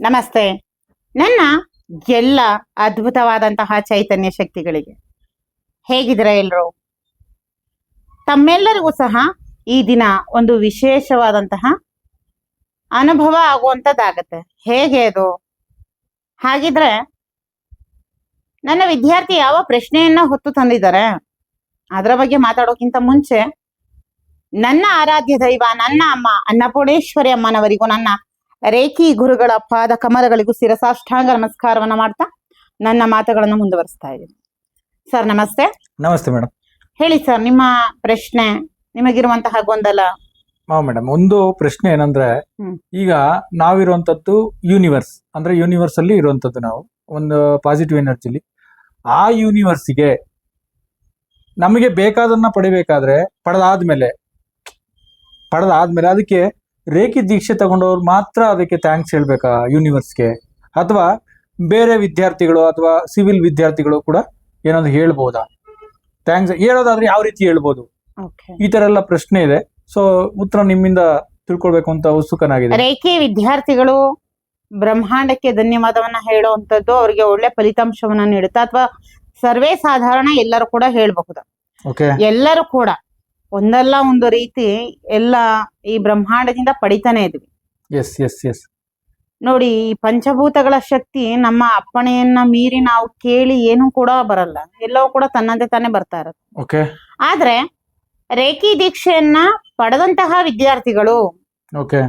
ನಮಸ್ತೆ. ನನ್ನ ಎಲ್ಲ ಅದ್ಭುತವಾದಂತಹ ಚೈತನ್ಯ ಶಕ್ತಿಗಳಿಗೆ ಹೇಗಿದ್ದೀರಾ ಎಲ್ಲರೂ ತಮ್ಮೆಲ್ಲರಿಗೂ ಸಹ ಈ ದಿನ ಒಂದು ವಿಶೇಷವಾದಂತಹ ಅನುಭವ ಆಗುವಂಥದ್ದಾಗತ್ತೆ ಹೇಗೆ ಅದು? ಹಾಗಿದ್ರೆ ನನ್ನ ವಿದ್ಯಾರ್ಥಿ ಯಾವ ಪ್ರಶ್ನೆಯನ್ನ ಹೊತ್ತು ತಂದಿದ್ದಾರೆ, ಅದರ ಬಗ್ಗೆ ಮಾತಾಡೋಕ್ಕಿಂತ ಮುಂಚೆ ನನ್ನ ಆರಾಧ್ಯ ದೈವ, ನನ್ನ ಅಮ್ಮ, ಅನ್ನಪೂರ್ಣೇಶ್ವರಿ ಅಮ್ಮನವರಿಗೂ ನನ್ನ ರೇಖಿ ಗುರುಗಳ ಪಾದ ಕಮಲಗಳಿಗೂ ಶಿರಸಾಷ್ಟಾಂಗ ನಮಸ್ಕಾರವನ್ನ ಮಾಡ್ತಾ ನನ್ನ ಮಾತುಗಳನ್ನು ಮುಂದುವರಿಸ್ತಾ ಇದ್ದೀನಿ. ಸರ್ ನಮಸ್ತೆ. ನಮಸ್ತೆ ಮೇಡಮ್. ಹೇಳಿ ಸರ್ ನಿಮ್ಮ ಪ್ರಶ್ನೆ ನಿಮಗಿರುವಂತಹ ಗೊಂದಲ? ಹಾ ಮೇಡಮ್ ಒಂದು ಪ್ರಶ್ನೆ ಏನಂದ್ರೆ ಹ್ಮ್. ಈಗ ನಾವಿರುವಂತದ್ದು ಯೂನಿವರ್ಸ್ ಅಂದ್ರೆ ಯೂನಿವರ್ಸ್ ಅಲ್ಲಿ ಇರುವಂತದ್ದು ನಾವು ಒಂದು ಪಾಸಿಟಿವ್ ಎನರ್ಜಿಲಿ ಆ ಯೂನಿವರ್ಸಿಗೆ ನಮಗೆ ಬೇಕಾದನ್ನ ಪಡಿಬೇಕಾದ್ರೆ ಪಡೆದಾದ್ಮೇಲೆ ಪಡೆದಾದ್ಮೇಲೆ ಅದಕ್ಕೆ ರೇಖಿ ದೀಕ್ಷೆ ತಗೊಂಡವ್ರು ಮಾತ್ರ ಅದಕ್ಕೆ ಥ್ಯಾಂಕ್ಸ್ ಹೇಳ್ಬೇಕಾ ಯೂನಿವರ್ಸ್ಗೆ ಅಥವಾ ಬೇರೆ ವಿದ್ಯಾರ್ಥಿಗಳು ಅಥವಾ ಸಿವಿಲ್ ವಿದ್ಯಾರ್ಥಿಗಳು ಕೂಡ ಏನಾದ್ರು ಹೇಳ್ಬೋದಾ? ಥ್ಯಾಂಕ್ಸ್ ಹೇಳೋದಾದ್ರೆ ಯಾವ ರೀತಿ ಹೇಳ್ಬೋದು? ಈ ತರ ಎಲ್ಲ ಪ್ರಶ್ನೆ ಇದೆ. ಸೊ ಉತ್ತರ ನಿಮ್ಮಿಂದ ತಿಳ್ಕೊಳ್ಬೇಕು ಅಂತ ಉತ್ಸುಕನಾಗಿದೆ ರೇಖೆ ವಿದ್ಯಾರ್ಥಿಗಳು ಬ್ರಹ್ಮಾಂಡಕ್ಕೆ ಧನ್ಯವಾದವನ್ನ ಹೇಳುವಂತದ್ದು ಅವರಿಗೆ ಒಳ್ಳೆ ಫಲಿತಾಂಶವನ್ನ ನೀಡುತ್ತಾ. ಅಥವಾ ಸರ್ವೇ ಸಾಧಾರಣ ಎಲ್ಲರೂ ಕೂಡ ಹೇಳಬಹುದು. ಎಲ್ಲರೂ ಕೂಡ ಒಂದಲ್ಲ ಒಂದು ರೀತಿ ಎಲ್ಲ ಈ ಬ್ರಹ್ಮಾಂಡದಿಂದ ಪಡಿತಾನೆ ಇದ್ವಿ. ಎಸ್ ಎಸ್ ಎಸ್ ನೋಡಿ ಈ ಪಂಚಭೂತಗಳ ಶಕ್ತಿ ನಮ್ಮ ಅಪ್ಪಣೆಯನ್ನ ಮೀರಿ ನಾವು ಕೇಳಿ ಏನು ಕೂಡ ಬರಲ್ಲ. ಎಲ್ಲವೂ ಕೂಡ ತನ್ನಂತೆ ತಾನೇ ಬರ್ತಾ ಇರುತ್ತೆ. ಓಕೆ ಆದ್ರೆ ರೇಖಿ ದೀಕ್ಷೆಯನ್ನ ಪಡೆದಂತಹ ವಿದ್ಯಾರ್ಥಿಗಳು ಓಕೆ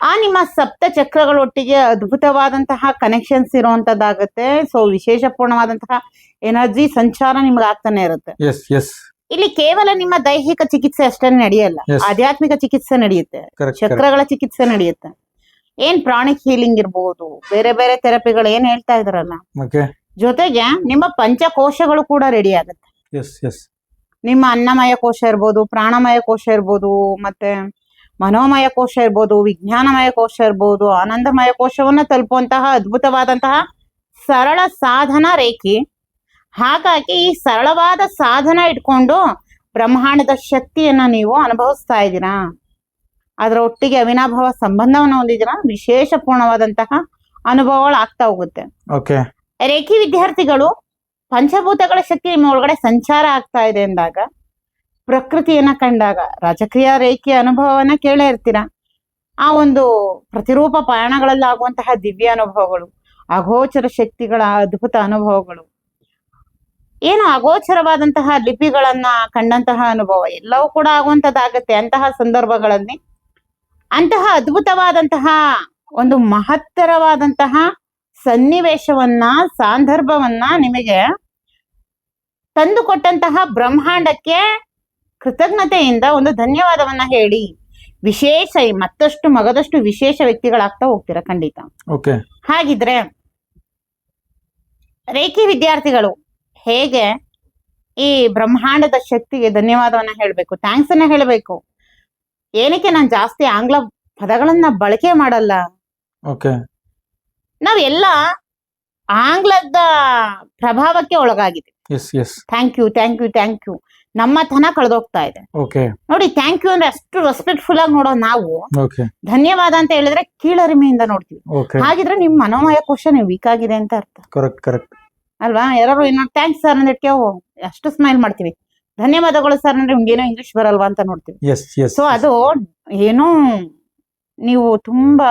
ಆ ನಿಮ್ಮ ಸಪ್ತ ಚಕ್ರಗಳೊಟ್ಟಿಗೆ ಅದ್ಭುತವಾದಂತಹ ಕನೆಕ್ಷನ್ಸ್ ಇರುವಂತದ್ದಾಗತ್ತೆ. ಸೊ ವಿಶೇಷಪೂರ್ಣವಾದಂತಹ ಎನರ್ಜಿ ಸಂಚಾರ ನಿಮ್ಗೆ ಆಗ್ತಾನೆ ಇರುತ್ತೆ. ಎಸ್ ಎಸ್ ಇಲ್ಲಿ ಕೇವಲ ನಿಮ್ಮ ದೈಹಿಕ ಚಿಕಿತ್ಸೆ ಅಷ್ಟೇ ನಡೆಯಲ್ಲ. Yes. ಆಧ್ಯಾತ್ಮಿಕ ಚಿಕಿತ್ಸೆ ನಡೆಯುತ್ತೆ. ಕರೆಕ್ಟ್ ಚಕ್ರಗಳ ಚಿಕಿತ್ಸೆ ನಡೆಯುತ್ತೆ. ಏನ್ ಪ್ರಾಣಿಕ್ ಹೀಲಿಂಗ್ ಇರ್ಬೋದು ಬೇರೆ ಬೇರೆ ಥೆರಪಿಗಳು ಏನ್ ಹೇಳ್ತಾ ಇದ್ರಲ್ಲ. ಓಕೆ ಜೊತೆಗೆ ನಿಮ್ಮ ಪಂಚಕೋಶಗಳು ಕೂಡ ರೆಡಿ ಆಗುತ್ತೆ. ಎಸ್ ಎಸ್ ನಿಮ್ಮ ಅನ್ನಮಯ ಕೋಶ ಇರ್ಬೋದು ಪ್ರಾಣಮಯ ಕೋಶ ಇರ್ಬೋದು ಮತ್ತೆ ಮನೋಮಯ ಕೋಶ ಇರ್ಬೋದು ವಿಜ್ಞಾನಮಯ ಕೋಶ ಇರ್ಬೋದು ಆನಂದಮಯ ಕೋಶವನ್ನ ತಲುಪುವಂತಹ ಅದ್ಭುತವಾದಂತಹ ಸರಳ ಸಾಧನ ರೇಖಿ ಹಾಗಾಗಿ ಈ ಸರಳವಾದ ಸಾಧನ ಇಟ್ಕೊಂಡು ಬ್ರಹ್ಮಾಂಡದ ಶಕ್ತಿಯನ್ನ ನೀವು ಅನುಭವಿಸ್ತಾ ಇದ್ದೀರಾ? ಅದರ ಒಟ್ಟಿಗೆ ಅವಿನಾಭಾವ ಸಂಬಂಧವನ್ನು ಹೊಂದಿದ್ದೀರಾ? ವಿಶೇಷಪೂರ್ಣವಾದಂತಹ ಅನುಭವಗಳು ಆಗ್ತಾ ಹೋಗುತ್ತೆ. ರೇಖಿ ವಿದ್ಯಾರ್ಥಿಗಳು ಪಂಚಭೂತಗಳ ಶಕ್ತಿ ನಿಮ್ಮ ಒಳಗಡೆ ಸಂಚಾರ ಆಗ್ತಾ ಇದೆ ಅಂದಾಗ ಪ್ರಕೃತಿಯನ್ನ ಕಂಡಾಗ ರಾಜಕೀಯ ರೇಖೆಯ ಅನುಭವವನ್ನ ಕೇಳೇ ಇರ್ತೀರ? ಆ ಒಂದು ಪ್ರತಿರೂಪ ಪಯಣಗಳಲ್ಲಾಗುವಂತಹ ದಿವ್ಯ ಅನುಭವಗಳು ಅಗೋಚರ ಶಕ್ತಿಗಳ ಅದ್ಭುತ ಅನುಭವಗಳು ಏನು ಅಗೋಚರವಾದಂತಹ ಲಿಪಿಗಳನ್ನ ಕಂಡಂತಹ ಅನುಭವ ಎಲ್ಲವೂ ಕೂಡ ಆಗುವಂತದ್ದಾಗತ್ತೆ ಅಂತಹ ಸಂದರ್ಭಗಳಲ್ಲಿ. ಅಂತಹ ಅದ್ಭುತವಾದಂತಹ ಒಂದು ಮಹತ್ತರವಾದಂತಹ ಸನ್ನಿವೇಶವನ್ನ ಸಾಂದರ್ಭವನ್ನ ನಿಮಗೆ ತಂದುಕೊಟ್ಟಂತಹ ಬ್ರಹ್ಮಾಂಡಕ್ಕೆ ಕೃತಜ್ಞತೆಯಿಂದ ಒಂದು ಧನ್ಯವಾದವನ್ನ ಹೇಳಿ. ವಿಶೇಷ ಮತ್ತಷ್ಟು ಮಗದಷ್ಟು ವಿಶೇಷ ವ್ಯಕ್ತಿಗಳಾಗ್ತಾ ಹೋಗ್ತೀರಾ ಖಂಡಿತ. ಹಾಗಿದ್ರೆ ರೇಖಿ ವಿದ್ಯಾರ್ಥಿಗಳು ಹೇಗೆ ಈ ಬ್ರಹ್ಮಾಂಡದ ಶಕ್ತಿಗೆ ಧನ್ಯವಾದವನ್ನ ಹೇಳಬೇಕು ಥ್ಯಾಂಕ್ಸ್ ಅನ್ನ ಹೇಳಬೇಕು. ಏನಕ್ಕೆ ನಾನು ಜಾಸ್ತಿ ಆಂಗ್ಲ ಪದಗಳನ್ನ ಬಳಕೆ ಮಾಡಲ್ಲ? ಓಕೆ ನಾವೆಲ್ಲ ಆಂಗ್ಲದ ಪ್ರಭಾವಕ್ಕೆ ಒಳಗಾಗಿದೆ yes yes thank you thank you thank you ನಮ್ಮ ತನ ಕಳೆದೋಗ್ತಾ ಇದೆ. ಓಕೆ ನೋಡಿ ಥ್ಯಾಂಕ್ ಯು ಅಂದ್ರೆ ಅಷ್ಟು ರೆಸ್ಪೆಕ್ಟ್ಫುಲ್ ಆಗಿ ನೋಡೋ ನಾವು ಓಕೆ ಧನ್ಯವಾದ ಅಂತ ಹೇಳಿದ್ರೆ ಕೀಳರಿಮೆಯಿಂದ ನೋಡ್ತೀವಿ. ಓಕೆ ಹಾಗಿದ್ರೆ ನಿಮ್ ಮನೋಮಯ ಕೋಶ ನೀವು ವೀಕ್ ಆಗಿದೆ ಅಂತ ಅರ್ಥ. ಕರೆಕ್ಟ್ ಕರೆಕ್ಟ್ ಅಲ್ವಾ? ಯಾರು ಏನೋ ಥ್ಯಾಂಕ್ಸ್ ಸರ್ ಅಂದಿಟ್ಕೆ ಅಷ್ಟು ಸ್ಮೈಲ್ ಮಾಡ್ತೀವಿ. ಧನ್ಯವಾದಗಳು ಸರ್ ಅಂದ್ರೆ ಏನೋ ಇಂಗ್ಲಿಷ್ ಬರಲ್ವಾ ಅಂತ ನೋಡ್ತೀವಿ. ಸೊ ಅದು ಏನೋ ನೀವು ತುಂಬಾ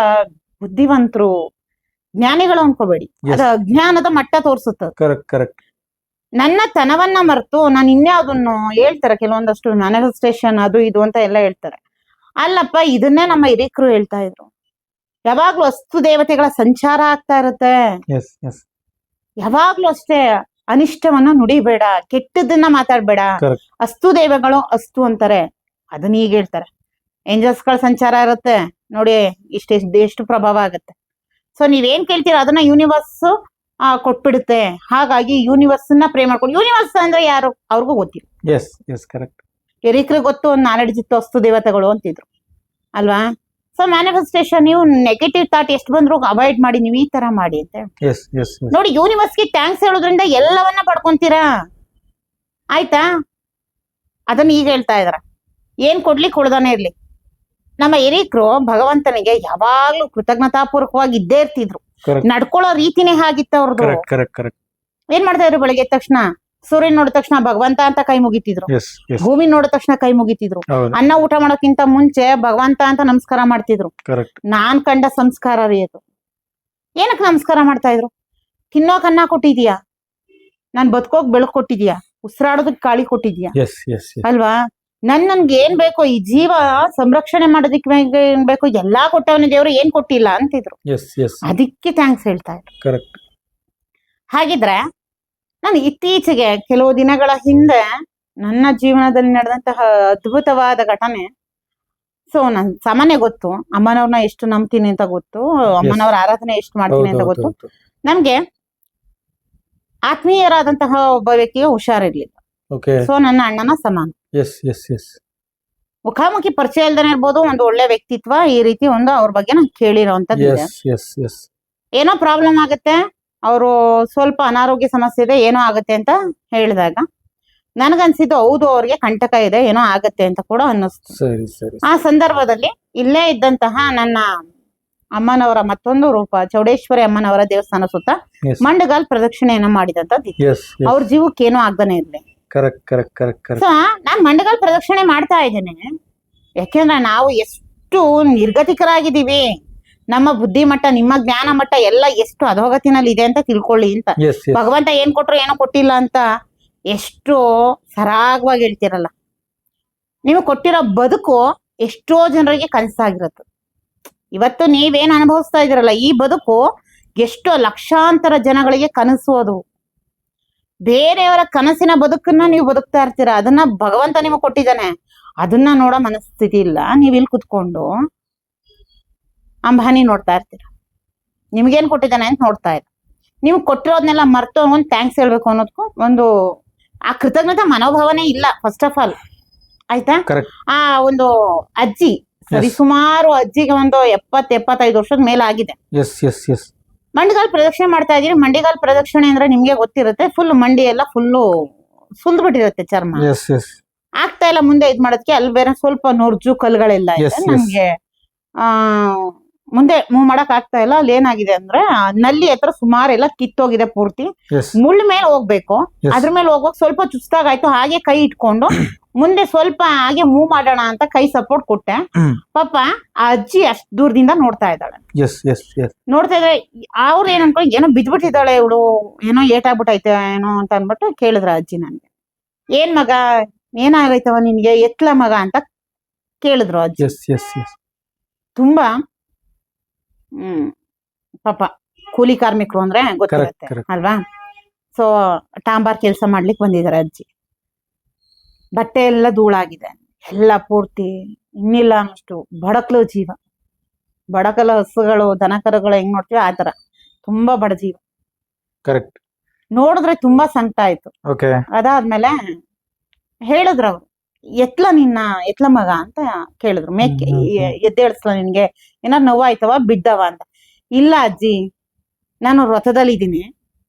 ಬುದ್ಧಿವಂತರು ಜ್ಞಾನಿಗಳು ಅನ್ಕೋಬೇಡಿ. ಅದು ಅಜ್ಞಾನದ ಮಟ್ಟ ತೋರಿಸುತ್ತದೆ ಕರೆಕ್ಟ್ ಕರೆಕ್ಟ್ ನನ್ನ ತನವನ್ನ ಮರೆತು ನಾನು ಇನ್ಯಾವುದನ್ನು ಹೇಳ್ತಾರೆ. ಕೆಲವೊಂದಷ್ಟು ಮ್ಯಾನಿಫೆಸ್ಟೇಷನ್ ಅದು ಇದು ಅಂತ ಎಲ್ಲ ಹೇಳ್ತಾರೆ. ಅಲ್ಲಪ್ಪ ಇದನ್ನೇ ನಮ್ಮ ಹಿರಿಕರು ಹೇಳ್ತಾ ಇದ್ರು. ಯಾವಾಗ್ಲೂ ವಸ್ತು ದೇವತೆಗಳ ಸಂಚಾರ ಆಗ್ತಾ ಇರುತ್ತೆ. ಯಾವಾಗ್ಲೂ ಅಷ್ಟೇ ಅನಿಷ್ಟವನ್ನ ನುಡಿಬೇಡ ಕೆಟ್ಟದನ್ನ ಮಾತಾಡ್ಬೇಡ. ಅಸ್ತು ದೇವಗಳು ಅಸ್ತು ಅಂತಾರೆ. ಅದನ್ನ ಈಗ ಹೇಳ್ತಾರೆ. ಏಂಜಲ್ಸ್ಗಳ ಸಂಚಾರ ಇರುತ್ತೆ. ನೋಡಿ ಇಷ್ಟೆಷ್ಟು ಎಷ್ಟು ಪ್ರಭಾವ ಆಗುತ್ತೆ. ಸೊ ನೀವೇನ್ ಕೇಳ್ತೀರ? ಅದನ್ನ ಯೂನಿವರ್ಸ್ ಕೊಟ್ಬಿಡುತ್ತೆ. ಹಾಗಾಗಿ ಯೂನಿವರ್ಸ್ನ ಪ್ರೇ ಮಾಡ್ಕೊಂಡು ಯೂನಿವರ್ಸ್ ಅಂದ್ರೆ ಯಾರು? ಅವ್ರಿಗೂ ಗೊತ್ತಿಲ್ಲ. ಎಸ್ ಎಸ್ ಕರೆಕ್ಟ್ ಹಿರಿಕರಿಗೆ ಗೊತ್ತು? ಒಂದು ನಾಲೆಡ್ಜ್ ಇತ್ತು ಅಸ್ತು ದೇವತೆಗಳು ಅಂತಿದ್ರು. ಅಲ್ವಾ? ಸೊ ಮ್ಯಾನಿಫೆಸ್ಟೇಷನ್ ನೀವು ನೆಗೆಟಿವ್ ಥಾಟ್ ಎಷ್ಟು ಬಂದ್ರು ಅವಾಯ್ಡ್ ಮಾಡಿ ನೀವು ಈ ತರ ಮಾಡಿ ಅಂತ ಎಸ್ ಎಸ್ಗೆ ನೋಡಿ ಯೂನಿವರ್ಸ್ಗೆ ಥ್ಯಾಂಕ್ಸ್ ಹೇಳೋದ್ರಿಂದ ಎಲ್ಲವನ್ನ ಪಡ್ಕೊಂತೀರಾ? ಆಯ್ತಾ? ಅದನ್ನ ಈಗ ಹೇಳ್ತಾ ಇದಾರ. ಏನ್ ಕೊಡ್ಲಿ ಕೊಡ್ದಾನೆ ಇರ್ಲಿ. ನಮ್ಮ ಹಿರೀಕರು ಭಗವಂತನಿಗೆ ಯಾವಾಗ್ಲೂ ಕೃತಜ್ಞತಾಪೂರ್ವಕವಾಗಿ ಇದ್ದೇ ಇರ್ತಿದ್ರು. ನಡ್ಕೊಳ್ಳೋ ರೀತಿನೇ ಹಾಗಿತ್ತು ಅವ್ರದ್ದು ಏನ್ ಮಾಡ್ತಾ ಇದ್ರು ಬೆಳಗ್ಗೆ ತಕ್ಷಣ? ಸೂರ್ಯನ್ ನೋಡಿದ ತಕ್ಷಣ ಭಗವಂತ ಅಂತ ಕೈ ಮುಗಿತಿದ್ರು. ಭೂಮಿ ನೋಡಿದ ತಕ್ಷಣ ಕೈ ಮುಗಿತಿದ್ರು. ಅನ್ನ ಊಟ ಮಾಡೋಕ್ಕಿಂತ ಮುಂಚೆ ಭಗವಂತ ಅಂತ ನಮಸ್ಕಾರ ಮಾಡ್ತಿದ್ರು. ನಾನ್ ಕಂಡ ಸಂಸ್ಕಾರ ರೀ ಅದು. ಏನಕ್ಕೆ ನಮಸ್ಕಾರ ಮಾಡ್ತಾ ಇದ್ರು? ತಿನ್ನೋಕ್ ಅನ್ನ ಕೊಟ್ಟಿದ್ಯಾ? ನಾನ್ ಬದುಕೋಕ್ ಬೆಳಕು ಕೊಟ್ಟಿದ್ಯಾ? ಉಸಿರಾಡೋದಕ್ ಕಾಳಿ ಕೊಟ್ಟಿದ್ಯಾ? ಅಲ್ವಾ? ನನ್ ನನ್ಗೆ ಏನ್ ಬೇಕೋ ಈ ಜೀವ ಸಂರಕ್ಷಣೆ ಮಾಡೋದಕ್ಕೆ ಏನ್ ಬೇಕೋ ಎಲ್ಲಾ ಕೊಟ್ಟವನ ದೇವ್ರು ಏನ್ ಕೊಟ್ಟಿಲ್ಲ ಅಂತಿದ್ರು. ಅದಕ್ಕೆ ಥ್ಯಾಂಕ್ಸ್ ಹೇಳ್ತಾ ಇದ್ರು. ಹಾಗಿದ್ರೆ ನಾನು ಇತ್ತೀಚೆಗೆ ಕೆಲವು ದಿನಗಳ ಹಿಂದೆ ನನ್ನ ಜೀವನದಲ್ಲಿ ನಡೆದಂತಹ ಅದ್ಭುತವಾದ ಘಟನೆ. ಸೊ ನನ್ ಸಾಮಾನ್ಯ ಗೊತ್ತು. ಅಮ್ಮನವ್ರನ್ನ ಎಷ್ಟು ನಂಬ್ತೀನಿ ಅಂತ ಗೊತ್ತು. ಅಮ್ಮನವ್ರ ಆರಾಧನೆ ಎಷ್ಟು ಮಾಡ್ತೀನಿ ಅಂತ ಗೊತ್ತು. ನಮ್ಗೆ ಆತ್ಮೀಯರಾದಂತಹ ಒಬ್ಬ ವ್ಯಕ್ತಿಗೆ ಹುಷಾರಿರ್ಲಿಲ್ಲ. ಸೊ ನನ್ನ ಅಣ್ಣನ ಸಮಾನ. ಮುಖಾಮುಖಿ ಪರಿಚಯ ಇಲ್ದೇನೆ ಇರ್ಬೋದು ಒಂದು ಒಳ್ಳೆ ವ್ಯಕ್ತಿತ್ವ ಈ ರೀತಿ ಒಂದು ಅವ್ರ ಬಗ್ಗೆ ನಾನು ಕೇಳಿರೋ ಏನೋ ಪ್ರಾಬ್ಲಮ್ ಆಗುತ್ತೆ ಅವರು ಸ್ವಲ್ಪ ಅನಾರೋಗ್ಯ ಸಮಸ್ಯೆ ಇದೆ ಏನೋ ಆಗುತ್ತೆ ಅಂತ ಹೇಳಿದಾಗ ನನಗನ್ಸಿದ್ದು ಹೌದು ಅವ್ರಿಗೆ ಕಂಟಕ ಇದೆ ಏನೋ ಆಗತ್ತೆ ಅಂತ ಕೂಡ ಅನ್ನಿಸ್ತು. ಆ ಸಂದರ್ಭದಲ್ಲಿ ಇಲ್ಲೇ ಇದ್ದಂತಹ ನನ್ನ ಅಮ್ಮನವರ ಮತ್ತೊಂದು ರೂಪ ಚೌಡೇಶ್ವರಿ ಅಮ್ಮನವರ ದೇವಸ್ಥಾನ ಸುತ್ತ ಮಂಡಗಾಲ್ ಪ್ರದಕ್ಷಿಣೆಯನ್ನ ಮಾಡಿದಂತ ಅವ್ರ ಜೀವಕ್ಕೆ ಏನೋ ಆಗ್ದಾನೆ ಇರ್ಲಿ. ನಾನ್ ಮಂಡಗಾಲ್ ಪ್ರದಕ್ಷಿಣೆ ಮಾಡ್ತಾ ಇದ್ದೇನೆ. ಯಾಕೆಂದ್ರೆ ನಾವು ಎಷ್ಟು ನಿರ್ಗತಿಕರಾಗಿದ್ದೀವಿ. ನಮ್ಮ ಬುದ್ಧಿ ಮಟ್ಟ ನಿಮ್ಮ ಜ್ಞಾನ ಮಟ್ಟ ಎಲ್ಲ ಎಷ್ಟು ಅಧೋಗತಿನಲ್ಲಿ ಇದೆ ಅಂತ ತಿಳ್ಕೊಳ್ಳಿ ಅಂತ. ಭಗವಂತ ಏನ್ ಕೊಟ್ರು ಏನೋ ಕೊಟ್ಟಿಲ್ಲ ಅಂತ ಎಷ್ಟು ಸರಾಗವಾಗಿ ಹೇಳ್ತಿರಲ್ಲ. ನೀವು ಕೊಟ್ಟಿರೋ ಬದುಕು ಎಷ್ಟೋ ಜನರಿಗೆ ಕನಸಾಗಿರತ್ತೆ. ಇವತ್ತು ನೀವೇನ್ ಅನುಭವಿಸ್ತಾ ಇದ್ದೀರಲ್ಲ ಈ ಬದುಕು ಎಷ್ಟೋ ಲಕ್ಷಾಂತರ ಜನಗಳಿಗೆ ಕನಸು ಅದು. ಬೇರೆಯವರ ಕನಸಿನ ಬದುಕನ್ನ ನೀವು ಬದುಕ್ತಾ ಇರ್ತೀರ ಅದನ್ನ ಭಗವಂತ ನಿಮಗೆ ಕೊಟ್ಟಿದ್ದಾನೆ. ಅದನ್ನ ನೋಡೋ ಮನಸ್ಥಿತಿ ಇಲ್ಲ. ನೀವ್ ಇಲ್ಲಿ ಕುತ್ಕೊಂಡು ಅಂಬಾನಿ ನೋಡ್ತಾ ಇರ್ತೀರ. ನಿಮ್ಗೇನ್ ಕೊಟ್ಟಿದ್ದಾನೆ ಅಂತ ನೋಡ್ತಾ ಇರ ನೀವು ಕೊಟ್ಟಿರೋದ್ನೆಲ್ಲ ಮರ್ತು ಒಂದು ಥ್ಯಾಂಕ್ಸ್ ಹೇಳ್ಬೇಕು ಅನ್ನೋದಕ್ಕೂ ಒಂದು ಆ ಕೃತಜ್ಞತೆ ಮನೋಭಾವನೆ ಇಲ್ಲ ಫಸ್ಟ್ ಆಫ್ ಆಲ್ ಆಯ್ತಾ. ಆ ಒಂದು ಅಜ್ಜಿ ಸರಿ. ಸುಮಾರು ಅಜ್ಜಿಗೆ ಒಂದು ಎಪ್ಪತ್ ಎಪ್ಪತ್ತೈದು ವರ್ಷದ ಮೇಲೆ ಆಗಿದೆ. ಮಂಡಿಗಾಲ್ ಪ್ರದಕ್ಷಿಣೆ ಮಾಡ್ತಾ ಇದೀರಿ ಮಂಡಿಗಾಲ್ ಪ್ರದಕ್ಷಿಣೆ ಅಂದ್ರೆ ನಿಮ್ಗೆ ಗೊತ್ತಿರುತ್ತೆ. ಫುಲ್ ಮಂಡಿ ಎಲ್ಲ ಫುಲ್ಲು ಸುಲ್ದು ಬಿಟ್ಟಿರುತ್ತೆ ಚರ್ಮ ಆಗ್ತಾ ಇಲ್ಲ ಮುಂದೆ ಇದ್ ಮಾಡೋದಕ್ಕೆ ಅಲ್ಲಿ ಬೇರೆ ಸ್ವಲ್ಪ ನೊರ್ಜು ಕಲ್ಗಳೆಲ್ಲ ಇದೆ. ನಮ್ಗೆ. ಆ ಮುಂದೆ ಮೂವ್ ಮಾಡಕ್ ಆಗ್ತಾ ಇಲ್ಲ. ಅಲ್ಲಿ ಏನಾಗಿದೆ ಅಂದ್ರೆ ಆ ನಲ್ಲಿ ಹತ್ರ ಸುಮಾರು ಎಲ್ಲ ಕಿತ್ತೋಗಿದೆ ಪೂರ್ತಿ. ಮುಳ್ಳ ಮುಳ್ಳು ಮೇಲೆ ಹೋಗ್ಬೇಕು. Yes. ಅದ್ರ ಮೇಲೆ ಹೋಗುವಾಗ ಸ್ವಲ್ಪ ಚುಸ್ತಾಗಾಯ್ತು ಹಾಗೆ ಕೈ ಇಟ್ಕೊಂಡು ಮುಂದೆ ಸ್ವಲ್ಪ ಹಾಗೆ ಮೂವ್ ಮಾಡೋಣ ಅಂತ ಕೈ ಸಪೋರ್ಟ್ ಕೊಟ್ಟೆ. ಹ್ಮ್. ಪಾಪ ಆ ಅಜ್ಜಿ ಅಷ್ಟ್ ದೂರದಿಂದ ನೋಡ್ತಾ ಇದ್ದಾಳೆ. ಎಸ್ ಎಸ್ ಎಸ್ ನೋಡ್ತಾ ಇದ್ರೆ ಅವ್ರು ಏನ್ ಅನ್ಕೊಂಡು ಏನೋ ಬಿದ್ಬಿಟ್ಟಿದ್ದಾಳೆ ಇವಳು ಏನೋ ಏಟಾಗ್ಬಿಟ್ಟೈತೆ ಏನೋ ಅಂತ ಅನ್ಬಿಟ್ಟು ಕೇಳಿದ್ರ ಅಜ್ಜಿ ನನ್ಗೆ ಏನ್ ಮಗ? ಏನಾಗೈತವ ನಿನ್ಗೆ? ಎತ್ಲ ಮಗ ಅಂತ ಕೇಳಿದ್ರು ಅಜ್ಜಿ. ಎಸ್ ಎಸ್ ಎಸ್ ತುಂಬಾ ಹ್ಮ್. ಪಾಪ ಕೂಲಿ ಕಾರ್ಮಿಕರು ಅಂದ್ರೆ ಗೊತ್ತಿರತ್ತೆ ಅಲ್ವಾ? ಸೊ ಟಾಂಬಾರ್ ಕೆಲಸ ಮಾಡ್ಲಿಕ್ಕೆ ಬಂದಿದ್ದಾರೆ ಅಜ್ಜಿ. ಬಟ್ಟೆ ಎಲ್ಲ ಧೂಳಾಗಿದೆ. ಎಲ್ಲ ಪೂರ್ತಿ ಇನ್ನಿಲ್ಲ ಅನ್ನಷ್ಟು ಬಡಕಲು ಜೀವ. ಬಡಕಲ ಹಸುಗಳು ದನಕರುಗಳು ಹೆಂಗ್ ನೋಡ್ತೀವಿ ಆತರ ತರ ತುಂಬಾ ಬಡ ಜೀವ. ಕರೆಕ್ಟ್ ನೋಡಿದ್ರೆ ತುಂಬಾ ಸಂಕಟ ಆಯ್ತು. ಓಕೆ ಅದಾದ್ಮೇಲೆ ಹೇಳಿದ್ರು ಅವ್ರು. ಎತ್ಲ ನಿನ್ನ ಎತ್ಲ ಮಗ ಅಂತ ಕೇಳಿದ್ರು. ಮೇಕೆ. ಎದ್ದೇಳಿಸ್ಲ ನಿನ್ಗೆ. ಏನಾರು ನೋವಾಯ್ತವ ಬಿದ್ದವ ಅಂತ. ಇಲ್ಲ ಅಜ್ಜಿ ನಾನು ವ್ರತದಲ್ಲಿ ಇದ್ದೀನಿ.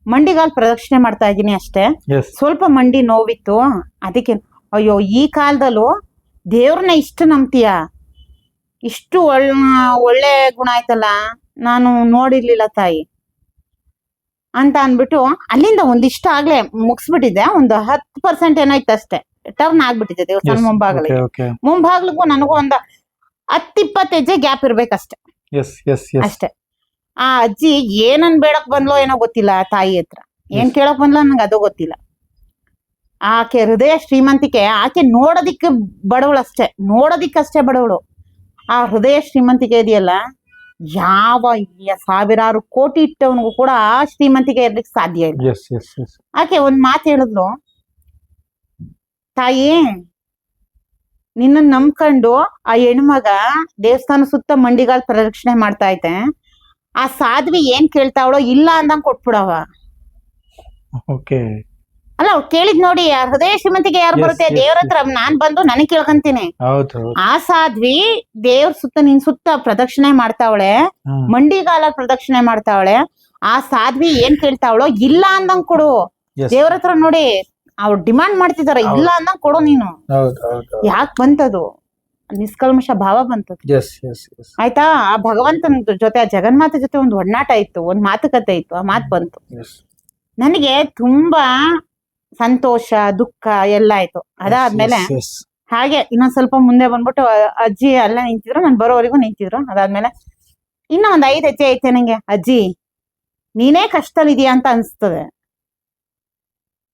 ಮಂಡಿಗಾಲ್ ಪ್ರದಕ್ಷಿಣೆ ಮಾಡ್ತಾ ಇದ್ದೀನಿ ಅಷ್ಟೇ. ಸ್ವಲ್ಪ ಮಂಡಿ ನೋವಿತ್ತು. ಅದಕ್ಕೆ ಅಯ್ಯೋ ಈ ಕಾಲದಲ್ಲೂ ದೇವ್ರನ್ನ ಇಷ್ಟು ನಂಬ್ತೀಯ? ಇಷ್ಟು ಒಳ್ಳ ಒಳ್ಳೆ ಗುಣ ಆಯ್ತಲ್ಲ? ನಾನು ನೋಡಿರ್ಲಿಲ್ಲ ತಾಯಿ. ಅಂತ ಅಂದ್ಬಿಟ್ಟು ಅಲ್ಲಿಂದ ಒಂದಿಷ್ಟ ಆಗ್ಲೇ ಮುಗಿಸ್ಬಿಟ್ಟಿದೆ ಒಂದು ಹತ್ತು ಪರ್ಸೆಂಟ್ ಏನಾಯ್ತು ಅಷ್ಟೇ ಟರ್ನ್ ಆಗ್ಬಿಟ್ಟಿದೆ ದೇವಸ್ಥಾನ ಮುಂಭಾಗಲಿಗೆ ಓಕೆ ಮುಂಭಾಗ್ಲಿಗೂ ನನಗೂ ಒಂದ ಹತ್ತಿಪ್ಪತ್ತು ಹೆಜ್ಜೆ ಗ್ಯಾಪ್ ಇರ್ಬೇಕಷ್ಟೆ. ಅಷ್ಟೇ. ಆ ಅಜ್ಜಿ ಏನನ್ ಬೇಡಕ್ ಬಂದ್ಲೋ ಏನೋ ಗೊತ್ತಿಲ್ಲ ಆ ತಾಯಿ ಹತ್ರ. ಏನ್ ಕೇಳಕ್ ಬಂದ್ಲೋ ನಂಗೆ ಅದು ಗೊತ್ತಿಲ್ಲ. ಆಕೆ ಹೃದಯ ಶ್ರೀಮಂತಿಕೆ ಆಕೆ ನೋಡೋದಿಕ್ಕೆ ಬಡವಳು ಅಷ್ಟೇ ನೋಡೋದಿಕ್ಕಷ್ಟೇ ಬಡವಳು. ಆ ಹೃದಯ ಶ್ರೀಮಂತಿಕೆ ಇದೆಯಲ್ಲ ಯಾವ ಇಲ್ಲಿ ಸಾವಿರಾರು ಕೋಟಿ ಇಟ್ಟವನಿಗೂ ಕೂಡ ಆ ಶ್ರೀಮಂತಿಕೆ ಇರ್ಲಿಕ್ಕೆ ಸಾಧ್ಯ ಇಲ್ಲ. ಆಕೆ ಒಂದ್ ಮಾತು ಹೇಳಿದ್ಲು ತಾಯಿ ನಿನ್ನ ನಂಬ್ಕೊಂಡು ಆ ಹೆಣ್ಮಗ ದೇವಸ್ಥಾನ ಸುತ್ತ ಮಂಡಿಗಾಲ್ ಪ್ರದಕ್ಷಿಣೆ ಮಾಡ್ತಾ ಐತೆ. ಆ ಸಾಧ್ವಿ ಏನ್ ಕೇಳ್ತಾವಳೋ ಇಲ್ಲ ಅಂದಂಗ್ ಕೊಟ್ಬಿಡವ. ಓಕೆ. ಅಲ್ಲ ಕೇಳಿದ್ ನೋಡಿ ಆ ಹೃದಯ ಶ್ರೀಮಂತಿಗೆ ಯಾರು ಬರುತ್ತೆ? ದೇವ್ರ ಹತ್ರ ನಾನ್ ಬಂದು ನನಗ್ ಕೇಳ್ಕಂತೀನಿ. ಆ ಸಾಧ್ವಿ ದೇವ್ರ ಸುತ್ತ ನಿನ್ ಸುತ್ತ ಪ್ರದಕ್ಷಿಣೆ ಮಾಡ್ತಾವಳೆ ಮಂಡಿಗಾಲ ಪ್ರದಕ್ಷಿಣೆ ಮಾಡ್ತಾವಳೆ. ಆ ಸಾಧ್ವಿ ಏನ್ ಕೇಳ್ತಾವಳೋ ಇಲ್ಲ ಅಂದಂಗ್ ಕೊಡು. ದೇವ್ರ ಹತ್ರ ನೋಡಿ ಅವ್ರು ಡಿಮಾಂಡ್ ಮಾಡ್ತಿದಾರೆ ಇಲ್ಲ ಅಂದಂಗ್ ಕೊಡೋ ನೀನು. ಯಾಕೆ ಬಂತದು? ನಿಷ್ಕಲ್ಮಶ ಭಾವ ಬಂತು ಎಸ್ ಎಸ್ ಎಸ್ ಆಯ್ತಾ? ಆ ಭಗವಂತನ ಜೊತೆ ಆ ಜಗನ್ಮಾತ ಜೊತೆ ಒಂದು ಒಡನಾಟ ಇತ್ತು ಒಂದು ಮಾತುಕತೆ ಇತ್ತು ಆ ಮಾತು ಬಂತು. ನನಗೆ ತುಂಬಾ ಸಂತೋಷ ದುಃಖ ಎಲ್ಲ ಆಯ್ತು. ಅದಾದ್ಮೇಲೆ ಹಾಗೆ ಇನ್ನೊಂದ್ ಸ್ವಲ್ಪ ಮುಂದೆ ಬಂದ್ಬಿಟ್ಟು ಅಜ್ಜಿ ಅಲ್ಲ ನಿಂತಿದ್ರು ನಾನು ಬರೋವರೆಗೂ ನಿಂತಿದ್ರು. ಅದಾದ್ಮೇಲೆ ಇನ್ನೂ ಒಂದ್ ಐದು ಹೆಜ್ಜೆ ಐತೆ ನಂಗೆ ಅಜ್ಜಿ ನೀನೇ ಕಷ್ಟದಲ್ಲಿದ್ಯಾ ಅಂತ ಅನ್ಸ್ತದೆ.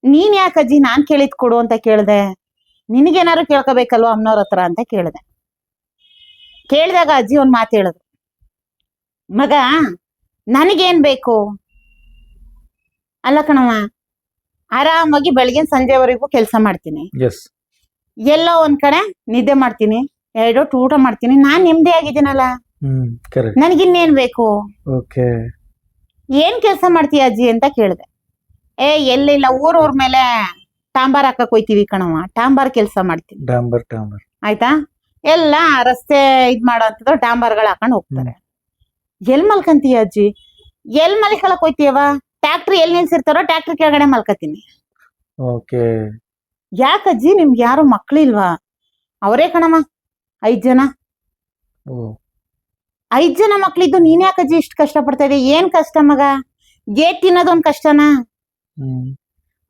ನೀನ್ ಯಾಕೆ ಅಜ್ಜಿ ನಾನ್ ಕೇಳಿದ್ ಕೊಡು ಅಂತ ಕೇಳ್ದೆ? ನಿನಗೇನಾದ್ರು ಕೇಳ್ಕೋಬೇಕಲ್ವ ಅಮ್ಮನವ್ರ ಹತ್ರ ಅಂತ ಕೇಳ್ದೆ. ಕೇಳಿದಾಗ ಅಜ್ಜಿ ಒಂದ್ ಮಾತು ಹೇಳಿದ್ರು. ಮಗ ನನಗೇನ್ ಬೇಕು? ಅಲ್ಲ ಕಣವ ಆರಾಮಾಗಿ ಬೆಳಗಿನ ಸಂಜೆವರೆಗೂ ಕೆಲಸ ಮಾಡ್ತೀನಿ. ಎಲ್ಲೋ ಒಂದ್ ಕಡೆ ನಿದ್ದೆ ಮಾಡ್ತೀನಿ. ಎರಡೊಟ್ಟು ಊಟ ಮಾಡ್ತೀನಿ. ನಾನ್ ನೆಮ್ಮದಿ ಆಗಿದ್ದೀನಲ್ಲ? ನನಗಿನ್ನೇನ್ ಬೇಕು? ಏನ್ ಕೆಲಸ ಮಾಡ್ತೀಯ ಅಜ್ಜಿ ಅಂತ ಕೇಳಿದೆ. ಏ ಎಲ್ಲಿಲ್ಲ ಊರ್ ಊರ್ ಮೇಲೆ ಟಾಂಬಾರ್ ಹಾಕಕ್ ಹೋಯ್ತಿವಿ ಕಣವ್ವ. ಟಾಂಬಾರ್ ಕೆಲಸ ಮಾಡ್ತೀನಿ ಡಾಂಬರ್ ಡಾಂಬರ್ ಆಯ್ತಾ? ಎಲ್ಲ ರಸ್ತೆ ಇದ್ ಮಾಡೋ ಅಂತದ್ದು ಗಳ ಹಾಕೊಂಡು ಹೋಗ್ತಾರೆ. ಎಲ್ ಮಲ್ಕಂತೀಯ ಅಜ್ಜಿ? ಎಲ್ ಮಲ್ಕೊಳಕ್ ಹೋಯ್ತೀಯವ ಟ್ಯಾಕ್ಟ್ರಿ ಎಲ್ಲಿ ನಿಲ್ಸಿರ್ತಾರೋ ಟ್ಯಾಕ್ಟ್ರಿ ಕೆಳಗಡೆ ಮಲ್ಕತೀನಿ ಓಕೆ. ಯಾಕಜ್ಜಿ ನಿಮ್ಗೆ ಯಾರು ಮಕ್ಳಿಲ್ವಾ? ಅವರೇ ಕಣಮ್ಮ ಐದ್ ಜನ. ಓ. ಐದ್ ಜನ ಮಕ್ಳಿದ್ದು ನೀನ್ ಯಾಕಜ್ಜಿ ಇಷ್ಟು ಕಷ್ಟ ಪಡ್ತಾ ಇದೀಯ? ಏನ್ ಕಷ್ಟ ಮಗ? ಗೇಟ್ ತಿನ್ನೋದೊಂದ್ ಕಷ್ಟನಾ?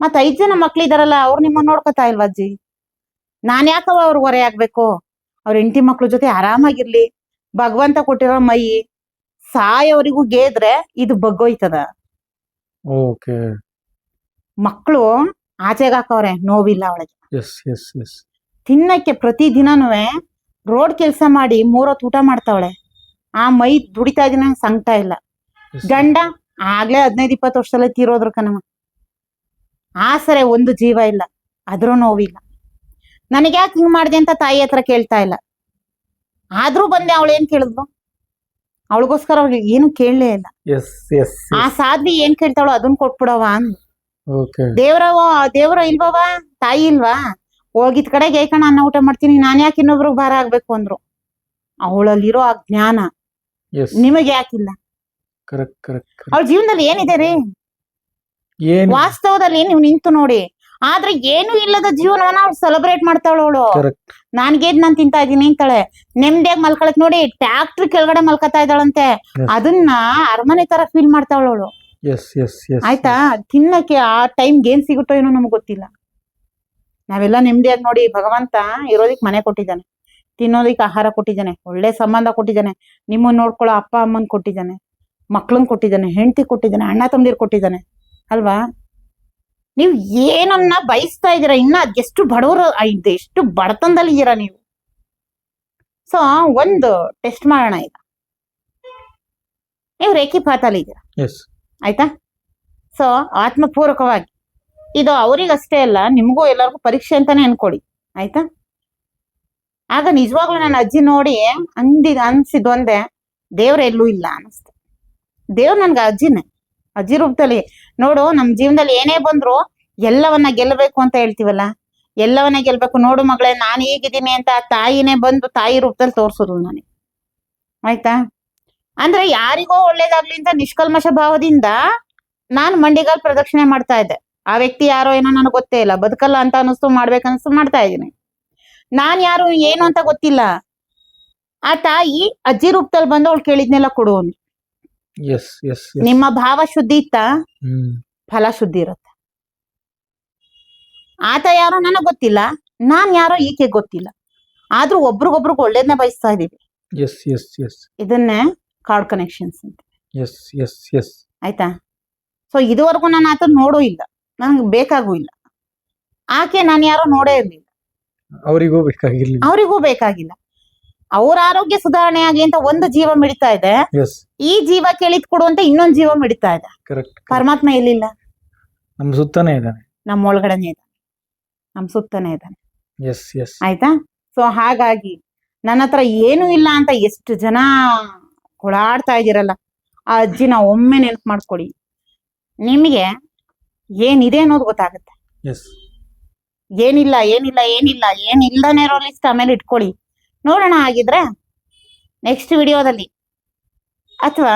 ಮತ್ ಐದ್ ಜನ ಮಕ್ಳು ಇದಾರಲ್ಲ ಅವ್ರು ನಿಮ್ಮನ್ನ ನೋಡ್ಕೊತಾ ಇಲ್ವಾ ಅಜ್ಜಿ? ನಾನ್ ಯಾಕವ ಅವ್ರ ಹೊರೆ ಆಗ್ಬೇಕು? ಅವ್ರ ಹೆಂಡತಿ ಮಕ್ಳ ಜೊತೆ ಆರಾಮಾಗಿರ್ಲಿ. ಭಗವಂತ ಕೊಟ್ಟಿರೋ ಮೈ ಸಾಯವರಿಗೂ ಗೇದ್ರೆ ಇದು ಬಗ್ಗೋಯ್ತದ. ಓಕೆ. ಮಕ್ಕಳು ಆಚೆಗೆ ಹಾಕವ್ರೆ ನೋವಿಲ್ಲ ಅವಳಿಗೆ. ಎಸ್ ಎಸ್ ಎಸ್ ತಿನ್ನಕ್ಕೆ ಪ್ರತಿ ದಿನನೂ ರೋಡ್ ಕೆಲಸ ಮಾಡಿ ಮೂರೊತ್ತು ಊಟ ಮಾಡ್ತಾವಳೆ. ಆ ಮೈ ದುಡಿತಾ ಇದೀನ ಸಂಕಟ ಇಲ್ಲ. ಗಂಡ ಆಗ್ಲೇ ಹದಿನೈದು ಇಪ್ಪತ್ತು ವರ್ಷದಲ್ಲೇ ತೀರೋದ್ರು ಕಣಮ್ಮ. ಆಸರೆ ಒಂದು ಜೀವ ಇಲ್ಲ ಆದ್ರೂ ನೋವಿಲ್ಲ. ನನಗೆ ಯಾಕೆ ಹಿಂಗ್ ಮಾಡ್ದೆ ಅಂತ ತಾಯಿ ಹತ್ರ ಕೇಳ್ತಾ ಇಲ್ಲ. ಆದ್ರೂ ಬಂದೆ ಅವಳು ಏನ್ ಕೇಳಿದ್ಲು? ಅವಳಿಗೋಸ್ಕರ ಅವ್ಳಿಗೆ ಏನು ಕೇಳಲೇ ಇಲ್ಲ. ಆ ಸಾಧ್ವಿ ಏನ್ ಕೇಳ್ತಾಳೋ ಅದನ್ನ ಕೊಟ್ಬಿಡವ ಅಂದ್ ದೇವ್ರವ ದೇವ್ರ ಇಲ್ವವ ತಾಯಿ ಇಲ್ವಾ? ಹೋಗಿದ್ ಕಡೆಗೆ ಏಕಣ ಅನ್ನ ಊಟ ಮಾಡ್ತೀನಿ ನಾನ್ ಯಾಕೆ ಇನ್ನೊಬ್ರಿಗೆ ಭಾರ ಆಗ್ಬೇಕು ಅಂದ್ರು. ಅವಳಲ್ಲಿರೋ ಆ ಜ್ಞಾನ ನಿಮಗೆ ಯಾಕಿಲ್ಲ? ಅವ್ಳ ಅವಳ ಜೀವನದಲ್ಲಿ ಏನಿದೆ ರೀ? ವಾಸ್ತವದಲ್ಲಿ ನೀವು ನಿಂತು ನೋಡಿ. ಆದ್ರೆ ಏನು ಇಲ್ಲದ ಜೀವನವನ್ನ ಅವ್ಳು ಸೆಲೆಬ್ರೇಟ್ ಮಾಡ್ತಾಳ ಅವಳು. ಕರೆಕ್ಟ್ ನಾನ್ ತಿಂತಾ ಇದೀನಿ ಅಂತಾಳೆ. ನೆಮ್ಮದಿಯಾಗಿ ಮಲ್ಕೊಳಕ್ ನೋಡಿ ಟ್ಯಾಕ್ಟ್ರಿ ಕೆಳಗಡೆ ಮಲ್ಕತಾ ಇದ್ದಾಳಂತೆ. ಅದನ್ನ ಅರಮನೆ ತರ ಫೀಲ್ ಮಾಡ್ತಾಳ ಅವಳು. ಆಯ್ತಾ? ತಿನ್ನಕ್ಕೆ ಆ ಟೈಮ್ ಏನ್ ಸಿಗುತ್ತೋ ಏನೋ ನಮ್ಗೆ ಗೊತ್ತಿಲ್ಲ. ನಾವೆಲ್ಲ ನೆಮ್ಮದಿಯಾಗಿ ನೋಡಿ ಭಗವಂತ ಇರೋದಿಕ್ ಮನೆ ಕೊಟ್ಟಿದ್ದಾನೆ. ತಿನ್ನೋದಿಕ್ ಆಹಾರ ಕೊಟ್ಟಿದ್ದಾನೆ ಒಳ್ಳೆ ಸಂಬಂಧ ಕೊಟ್ಟಿದ್ದಾನೆ. ನಿಮ್ಮನ್ನ ನೋಡ್ಕೊಳ್ಳೋ ಅಪ್ಪ ಅಮ್ಮನ್ ಕೊಟ್ಟಿದ್ದಾನೆ ಮಕ್ಳನ್ ಕೊಟ್ಟಿದ್ದಾನೆ ಹೆಂಡತಿ ಕೊಟ್ಟಿದ್ದಾನೆ ಅಣ್ಣ ತಮ್ಮದಿರ್ ಕೊಟ್ಟಿದ್ದಾನೆ. ಅಲ್ವಾ? ನೀವು ಏನನ್ನ ಬಯಸ್ತಾ ಇದ್ದೀರಾ? ಇನ್ನ ಎಷ್ಟು ಬಡವರು ಎಷ್ಟು ಬಡತನದಲ್ಲಿ ಇದ್ದೀರಾ ನೀವು? ಸೊ ಒಂದು ಟೆಸ್ಟ್ ಮಾಡೋಣ ಈಗ. ನೀವು ರೇಖಿ ಪಾತಲ್ಲಿ ಇದ್ದೀರಾ ಆಯ್ತಾ? ಸೊ ಆತ್ಮಪೂರ್ವಕವಾಗಿ ಇದು ಅವರಿಗಷ್ಟೇ ಅಲ್ಲ ನಿಮಗೂ ಎಲ್ಲರಿಗೂ ಪರೀಕ್ಷೆ ಅಂತಾನೆ ಅನ್ಕೊಳ್ಳಿ ಆಯ್ತಾ? ಆಗ ನಿಜವಾಗ್ಲೂ ನನ್ನ ಅಜ್ಜಿ ನೋಡಿ ಅಂದಿದ ಅನ್ಸಿದ್ ಒಂದೇ ದೇವ್ರ ಎಲ್ಲೂ ಇಲ್ಲ ಅನಿಸ್ತು ದೇವ್ರು ನನ್ಗೆ ಅಜ್ಜಿನೇ. ಅಜ್ಜಿ ರೂಪದಲ್ಲಿ ನೋಡು, ನಮ್ ಜೀವನದಲ್ಲಿ ಏನೇ ಬಂದ್ರು ಎಲ್ಲವನ್ನ ಗೆಲ್ಲಬೇಕು ಅಂತ ಹೇಳ್ತೀವಲ್ಲ? ಎಲ್ಲವನ್ನ ಗೆಲ್ಬೇಕು. ನೋಡು ಮಗಳೇ, ನಾನು ಹೀಗಿದ್ದೀನಿ ಅಂತ ತಾಯಿನೇ ಬಂದು ತಾಯಿ ರೂಪದಲ್ಲಿ ತೋರ್ಸೋದು ನನಗೆ ಆಯ್ತಾ? ಅಂದ್ರೆ ಯಾರಿಗೋ ಒಳ್ಳೇದಾಗ್ಲಿ ಅಂತ ನಿಷ್ಕಲ್ಮಶ ಭಾವದಿಂದ ನಾನು ಮಂಡಿಗಾಲ್ ಪ್ರದಕ್ಷಿಣೆ ಮಾಡ್ತಾ ಇದ್ದೆ. ಆ ವ್ಯಕ್ತಿ ಯಾರೋ ಏನೋ ನನಗೆ ಗೊತ್ತೇ ಇಲ್ಲ. ಬದುಕಲ್ಲ ಅಂತ ಅನಿಸ್ತು ಮಾಡ್ಬೇಕನ್ನಿಸ್ತು, ಮಾಡ್ತಾ ಇದ್ದೀನಿ. ನಾನ್ ಯಾರು, ಏನು ಅಂತ ಗೊತ್ತಿಲ್ಲ. ಆ ತಾಯಿ ಅಜ್ಜಿ ರೂಪದಲ್ಲಿ ಬಂದು ಅವಳು ಕೇಳಿದ್ನೆಲ್ಲ ಕೊಡು ಅಂದ್ಲು. ನಿಮ್ಮ ಭಾವ ಶುದ್ಧಿ ಇತ್ತ? ಫಲ ಶುದ್ಧಿ ಇರುತ್ತೆ. ಆತ ಯಾರೋ ನನಗ್ ಗೊತ್ತಿಲ್ಲ ನಾನ್ ಯಾರೋ ಈಕೆ ಗೊತ್ತಿಲ್ಲ. ಆದ್ರೂ ಒಬ್ರಿಗೊಬ್ರಿಗೆ ಒಳ್ಳೇದನ್ನ ಬಯಸ್ತಾ ಇದೀವಿ. ಇದನ್ನೇ ಕಾರ್ಡ್ ಕನೆಕ್ಷನ್ಸ್ ಅಂತ. ಆಯ್ತಾ? ಸೊ ಇದುವರೆಗೂ ನಾನು ಆತ ನೋಡೂ ಇಲ್ಲ. ನನಗೆ ಬೇಕಾಗೂ ಇಲ್ಲ. ಆಕೆ ನಾನು ಯಾರೋ ನೋಡೇ ಇರ್ಲಿಲ್ಲ. ಅವರಿಗೂ ಬೇಕಾಗಿಲ್ಲ ಅವರಿಗೂ ಬೇಕಾಗಿಲ್ಲ. ಅವ್ರ ಆರೋಗ್ಯ ಸುಧಾರಣೆ ಆಗ್ಲಿ ಅಂತ ಒಂದು ಜೀವ ಮಿಡಿತಾ ಇದೆ. ಈ ಜೀವ ಕೇಳಿದ್ ಕೊಡುವಂತ ಇನ್ನೊಂದು ಜೀವ ಮಿಡಿತಾ ಇದೆ. ಪರಮಾತ್ಮ ಎಲ್ಲಿಲ್ಲ? ನಮ್ ಸುತ್ತಾನೆ ಇದ್ದಾನೆ ನಮ್ಮ ಒಳಗಡೆನೆ ಇದ್ದಾನೆ ನಮ್ ಸುತ್ತನೇ ಇದ್ದಾನೆ ಆಯ್ತಾ? ಸೊ ಹಾಗಾಗಿ ನನ್ನ ಹತ್ರ ಏನು ಇಲ್ಲ ಅಂತ ಎಷ್ಟು ಜನ ಕೊಳಾಡ್ತಾ ಇದ್ದೀರಲ್ಲ ಆ ಅಜ್ಜಿನ ಒಮ್ಮೆ ನೆನಪು ಮಾಡ್ಕೊಳ್ಳಿ ನಿಮಗೆ ಏನಿದೆ ಅನ್ನೋದು ಗೊತ್ತಾಗುತ್ತೆ. ಏನಿಲ್ಲ ಏನಿಲ್ಲ ಏನಿಲ್ಲ ಏನಿಲ್ಲನೇ ಇರೋ ಲಿಸ್ಟ್ ಆಮೇಲೆ ಇಟ್ಕೊಳ್ಳಿ. ನೋಡೋಣ ಹಾಗಿದ್ರೆ ನೆಕ್ಸ್ಟ್ ವಿಡಿಯೋದಲ್ಲಿ. ಅಥವಾ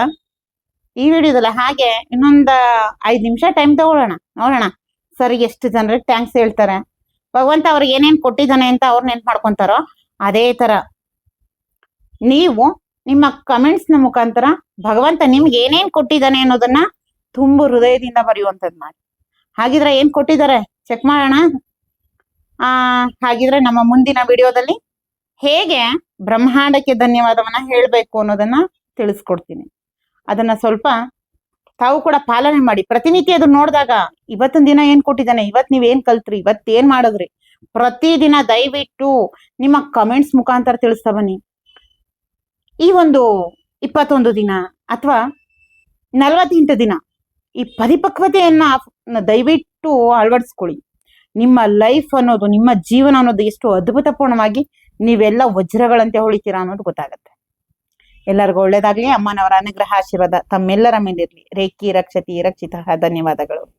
ಈ ವಿಡಿಯೋದಲ್ಲಿ ಹಾಗೆ ಇನ್ನೊಂದು ಐದು ನಿಮಿಷ ಟೈಮ್ ತಗೊಳ್ಳೋಣ. ನೋಡೋಣ ಸರ್ ಎಷ್ಟು ಜನರಿಗೆ ಥ್ಯಾಂಕ್ಸ್ ಹೇಳ್ತಾರೆ. ಭಗವಂತ ಅವ್ರಿಗೆ ಏನೇನು ಕೊಟ್ಟಿದ್ದಾನೆ ಅಂತ ಅವ್ರು ನೆನ್ಪು ಮಾಡ್ಕೊಂತಾರೋ ಅದೇ ತರ. ನೀವು ನಿಮ್ಮ ಕಮೆಂಟ್ಸ್ನ ಮುಖಾಂತರ ಭಗವಂತ ನಿಮ್ಗೆ ಏನೇನು ಕೊಟ್ಟಿದ್ದಾನೆ ಅನ್ನೋದನ್ನ ತುಂಬ ಹೃದಯದಿಂದ ಬರೆಯುವಂಥದ್ದು ಮಾಡಿ. ಹಾಗಿದ್ರೆ ಏನ್ ಕೊಟ್ಟಿದ್ದಾರೆ? ಚೆಕ್ ಮಾಡೋಣ. ಆ, ಹಾಗಿದ್ರೆ ನಮ್ಮ ಮುಂದಿನ ವಿಡಿಯೋದಲ್ಲಿ ಹೇಗೆ ಬ್ರಹ್ಮಾಂಡಕ್ಕೆ ಧನ್ಯವಾದವನ್ನ ಹೇಳಬೇಕು ಅನ್ನೋದನ್ನ ತಿಳಿಸ್ಕೊಡ್ತೀನಿ. ಅದನ್ನ ಸ್ವಲ್ಪ ತಾವು ಕೂಡ ಪಾಲನೆ ಮಾಡಿ. ಪ್ರತಿನಿತ್ಯ ಅದನ್ನ ನೋಡಿದಾಗ, ಇವತ್ತಿನ ದಿನ ಏನ್ ಕೊಟ್ಟಿದ್ದಾನೆ? ಇವತ್ ನೀವ್ ಏನ್ ಕಲ್ತ್ರಿ? ಇವತ್ ಏನ್ ಮಾಡಿದ್ರಿ? ಪ್ರತಿದಿನ ದಯವಿಟ್ಟು ನಿಮ್ಮ ಕಮೆಂಟ್ಸ್ ಮುಖಾಂತರ ತಿಳಿಸ್ತಾ ಬನ್ನಿ. ಈ ಒಂದು ಇಪ್ಪತ್ತೊಂದು ದಿನ ಅಥವಾ ನಲವತ್ತೆಂಟು ದಿನ ಈ ಪರಿಪಕ್ವತೆಯನ್ನ ದಯವಿಟ್ಟು ಅಳವಡಿಸ್ಕೊಳ್ಳಿ. ನಿಮ್ಮ ಲೈಫ್ ಅನ್ನೋದು, ನಿಮ್ಮ ಜೀವನ ಅನ್ನೋದು ಎಷ್ಟು ಅದ್ಭುತಪೂರ್ಣವಾಗಿ ನೀವೆಲ್ಲ ವಜ್ರಗಳಂತೆ ಹೊಳಿತೀರಾ ಅನ್ನೋದು ಗೊತ್ತಾಗತ್ತೆ. ಎಲ್ಲರಿಗೂ ಒಳ್ಳೇದಾಗ್ಲಿ. ಅಮ್ಮನವರ ಅನುಗ್ರಹ, ಆಶೀರ್ವಾದ ತಮ್ಮೆಲ್ಲರ ಮೇಲಿರ್ಲಿ. ರೇಖಿ, ರಕ್ಷತಿ, ರಕ್ಷಿತ, ಧನ್ಯವಾದಗಳು.